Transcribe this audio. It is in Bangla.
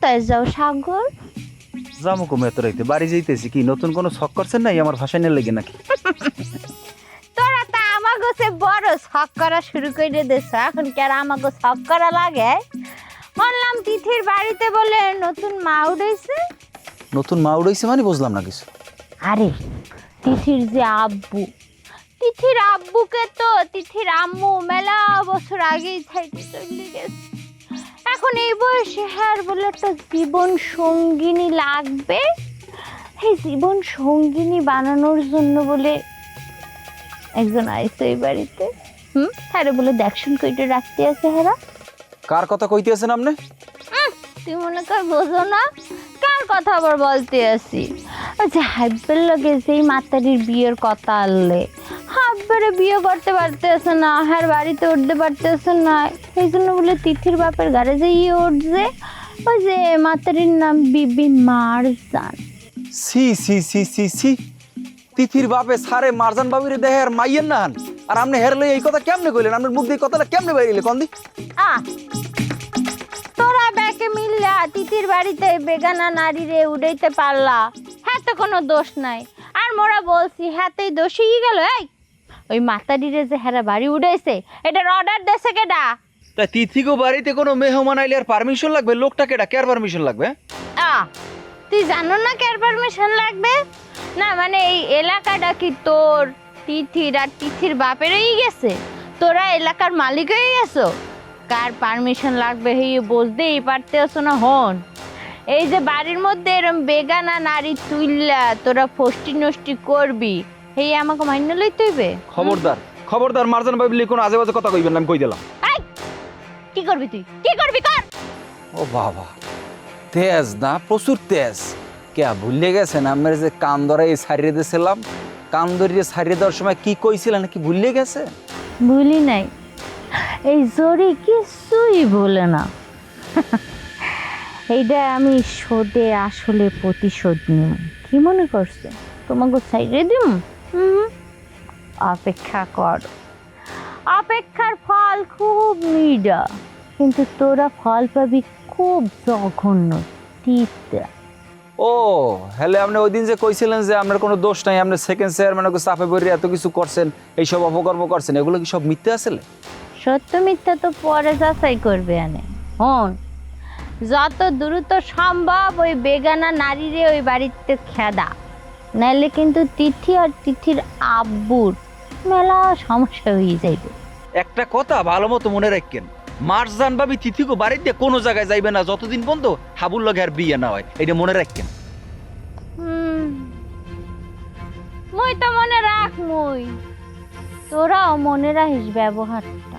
কোথায় যাও সাগর। যাব কমে এত রাইতে বাড়ি যাইতেছি কি? নতুন কোনো শখ করছেন নাই আমার ভাষায় নিয়ে লেগে নাকি? তোরা তা আমাকে সে বড় শখ করা শুরু করে দিস এখন কি আর আমাকে শখ করা লাগে? বললাম তিথির বাড়িতে বলে নতুন মা উঠেছে নতুন মা উড়াইছে মানে বুঝলাম না কিছু। আরে তিথির যে আব্বু। তিথির আব্বুকে তো তিথির আম্মু মেলা বছর আগেই থাইতে চলে গেছে। এখন এই বয়সে হ্যাঁ বলে একটা জীবন সঙ্গিনী লাগবে? এই জীবন সঙ্গিনী বানানোর জন্য বলে একজন আইসে এই বাড়িতে। হুম? হ্যাঁ বলে দেখশুন কইটা রাখতে আছে হেরা। কার কথা কইতেছেন আপনি? তুই মনে কর বোঝো না কার কথা আবার বলতে আসি আচ্ছা হাইবের লগে যেই মাতারির বিয়ের কথা আনলে হাব্বারে বিয়ে করতে পারতেছে না হ্যার বাড়িতে উঠতে পারতেছে না। এই জন্য বলে তিথির বাপের গাড়ি যে ইয়ে উঠছে ওই যে মাতারির নাম বিবি মারজান। সি সি সি সি সি তিথির বাপে সারে মারজান বাবিরে দেহে আর মাইয়ের না। আর আপনি হের লই এই কথা কেমনে কইলেন? আপনার মুখ দিয়ে কথাটা কেমনে বাইরিলে কন্দি? আ তোরা ব্যাকে মিললা তিতির বাড়িতে বেগানা নারী রে উড়াইতে পারলা। হ্যাঁ তো কোনো দোষ নাই। আর মোরা বলছি হ্যাঁতেই দোষী গেল এই। ওই মাতারি রে যে হ্যাঁ বাড়ি উড়াইছে এটার অর্ডার দেছে কেডা? তা তিথিগো বাড়িতে কোনো মেহমান আইলে আর পারমিশন লাগবে? লোকটা কেডা? কেয়ার পারমিশন লাগবে? আ তুই জানো না কার পারমিশন লাগবে? না মানে এই এলাকাটা কি তোর তিথির আর তিথির বাপেরই গেছে? তোরা এলাকার মালিক হয়ে গেছো? কার পারমিশন লাগবে হে বলতেই পারতেছ না হন। এই যে বাড়ির মধ্যে এরম বেগানা নারী তুইল্লা তোরা ফষ্টি নষ্টি করবি। হেই আমাকে মান্য লইতে হইবে? খবরদার। খবরদার মারজান বাবিলে কোনো আজে বাজে কথা কইবেন না আমি কই দিলাম। এই, কি করবি তুই? কি করবি কর? ও বাবা তেজ না প্রচুর তেজ। কে ভুলে গেছেন আমার যে কান ধরে এই সারিয়ে দিয়েছিলাম? কান ধরিয়ে সারিয়ে দেওয়ার সময় কি কইছিলেন কি ভুলে গেছে? ভুলি নাই। এই জরি কিছুই বলে না। এইটা আমি শোধে আসলে প্রতিশোধ নিব কি মনে করছে? তোমাকে সাইডে দিম? অপেক্ষা কর। অপেক্ষার ফল খুব মিডা কিন্তু তোরা ফল পাবি খুব জঘন্য তিতা ও হ্যালে আপনি ওই দিন যে কইছিলেন যে আপনার কোনো দোষ নাই আপনি সেকেন্ড চেয়ারম্যানকে চাপে বরি এত কিছু করছেন এইসব অপকর্ম করছেন এগুলো কি সব মিথ্যে আসলে সত্য মিথ্যা তো পরে যাচাই করবে আনে। হন যত দ্রুত সম্ভব ওই বেগানা নারীরে ওই বাড়িতে খেদা। নাইলে কিন্তু তিথি আর তিথির আব্বুর মেলা সমস্যা হয়ে যাইবে। একটা কথা ভালো মতো মনে রাখেন মার্জান ভাবি তিথিগো বাড়িতে কোনো জায়গায় যাইবে না যতদিন পর্যন্ত হাবুল লগে আর বিয়ে না হয় এটা মনে রাখেন। মুই তো মনে রাখ মুই তোরাও মনে রাখিস ব্যবহারটা।